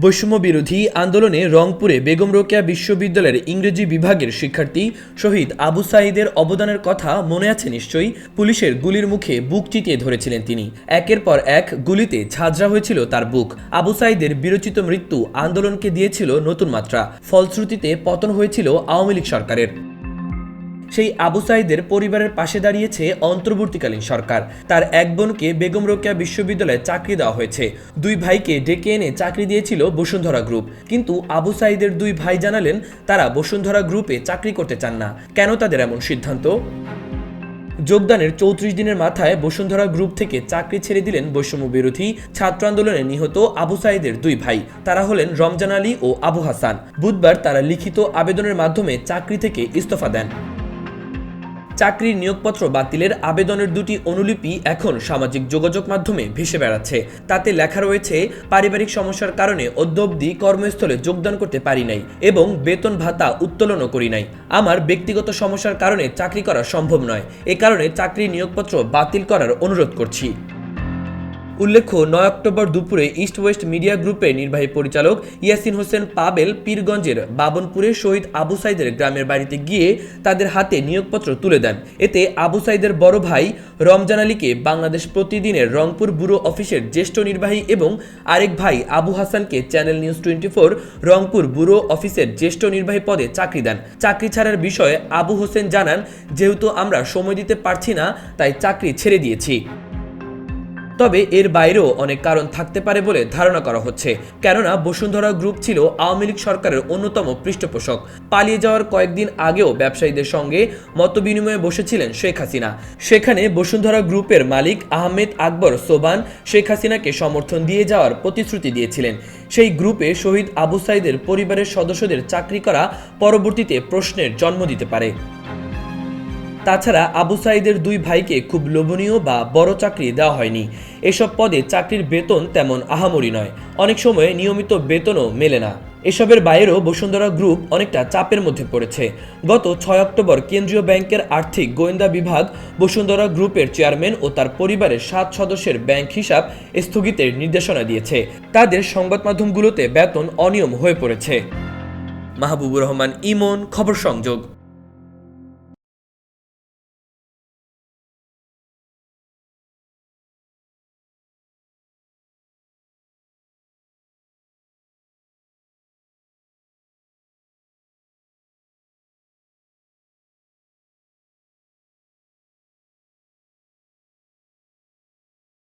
বৈষম্য বিরোধী আন্দোলনে রংপুরে বেগম রোকেয়া বিশ্ববিদ্যালয়ের ইংরেজি বিভাগের শিক্ষার্থী শহীদ আবু সাঈদের অবদানের কথা মনে আছে নিশ্চয়ই? পুলিশের গুলির মুখে বুক চিতিয়ে ধরেছিলেন তিনি। একের পর এক গুলিতে ঝাঁঝরা হয়েছিল তার বুক। আবু সাঈদের বিরচিত মৃত্যু আন্দোলনকে দিয়েছিল নতুন মাত্রা। ফলশ্রুতিতে পতন হয়েছিল আওয়ামী লীগ সরকারের। সেই আবু সাইদের পরিবারের পাশে দাঁড়িয়েছে অন্তর্বর্তীকালীন সরকার। তার এক বোনকে বেগম রোকেয়া বিশ্ববিদ্যালয়ে চাকরি দেওয়া হয়েছে। দুই ভাইকে ডেকে এনে চাকরি দিয়েছিল বসুন্ধরা গ্রুপ। কিন্তু আবু সাইদের দুই ভাই জানালেন, তারা বসুন্ধরা গ্রুপে চাকরি করতে চান না। কেন তাদের এমন সিদ্ধান্ত? যোগদানের চৌত্রিশ দিনের মাথায় বসুন্ধরা গ্রুপ থেকে চাকরি ছেড়ে দিলেন বৈষম্য বিরোধী ছাত্র আন্দোলনে নিহত আবু সাইদের দুই ভাই। তারা হলেন রমজান আলী ও আবু হাসান। বুধবার তারা লিখিত আবেদনের মাধ্যমে চাকরি থেকে ইস্তফা দেন। চাকরির নিয়োগপত্র বাতিলের আবেদনের দুটি অনুলিপি এখন সামাজিক যোগাযোগ মাধ্যমে ভেসে বেড়াচ্ছে। তাতে লেখা রয়েছে, পারিবারিক সমস্যার কারণে অদ্যবধি কর্মস্থলে যোগদান করতে পারি নাই এবং বেতন ভাতা উত্তোলনও করি নাই। আমার ব্যক্তিগত সমস্যার কারণে চাকরি করা সম্ভব নয়। এ কারণে চাকরির নিয়োগপত্র বাতিল করার অনুরোধ করছি। উল্লেখ্য, নয় অক্টোবর দুপুরে ইস্ট ওয়েস্ট মিডিয়া গ্রুপের নির্বাহী পরিচালক ইয়াসিন হোসেন পাবেল পীরগঞ্জের বাবনপুরে শহীদ আবু সাইদের গ্রামের বাড়িতে গিয়ে তাদের হাতে নিয়োগপত্র তুলে দেন। এতে আবু সাইদের বড় ভাই রমজান আলীকে বাংলাদেশ প্রতিদিনের রংপুর ব্যুরো অফিসের জ্যেষ্ঠ নির্বাহী এবং আরেক ভাই আবু হাসানকে channel news twenty four Rangpur bureau অফিসের জ্যেষ্ঠ নির্বাহী পদে চাকরি দেন। চাকরি ছাড়ার বিষয়ে আবু হোসেন জানান, যেহেতু আমরা সময় দিতে পারছি না, তাই চাকরি ছেড়ে দিয়েছি। তবে এর বাইরেও অনেক কারণ থাকতে পারে বলে ধারণা করা হচ্ছে। কেননা বসুন্ধরা গ্রুপ ছিল আওয়ামী লীগ সরকারের অন্যতম পৃষ্ঠপোষক। পালিয়ে যাওয়ার কয়েকদিন আগেও ব্যবসায়ীদের সঙ্গে মতবিনিময়ে বসেছিলেন শেখ হাসিনা। সেখানে বসুন্ধরা গ্রুপের মালিক আহমেদ আকবর সোবান শেখ হাসিনাকে সমর্থন দিয়ে যাওয়ার প্রতিশ্রুতি দিয়েছিলেন। সেই গ্রুপে শহীদ আবু সাইদের পরিবারের সদস্যদের চাকরি করা পরবর্তীতে প্রশ্নের জন্ম দিতে পারে। তাছাড়া আবু সাইদের দুই ভাইকে খুব লোভনীয় বা বড় চাকরি দেওয়া হয়নি। এসব পদে চাকরির বেতন তেমন আহামরি নয়। অনেক সময় নিয়মিত বেতনও মেলে না। এসবের বাইরেও বসুন্ধরা গ্রুপ অনেকটা চাপের মধ্যে পড়েছে। গত ছয় অক্টোবর কেন্দ্রীয় ব্যাংকের আর্থিক গোয়েন্দা বিভাগ বসুন্ধরা গ্রুপের চেয়ারম্যান ও তার পরিবারের সাত সদস্যের ব্যাংক হিসাব স্থগিতের নির্দেশনা দিয়েছে। তাদের সংবাদ মাধ্যমগুলোতে বেতন অনিয়ম হয়ে পড়েছে। মাহবুবুর রহমান, ইমন, খবর সংযোগ।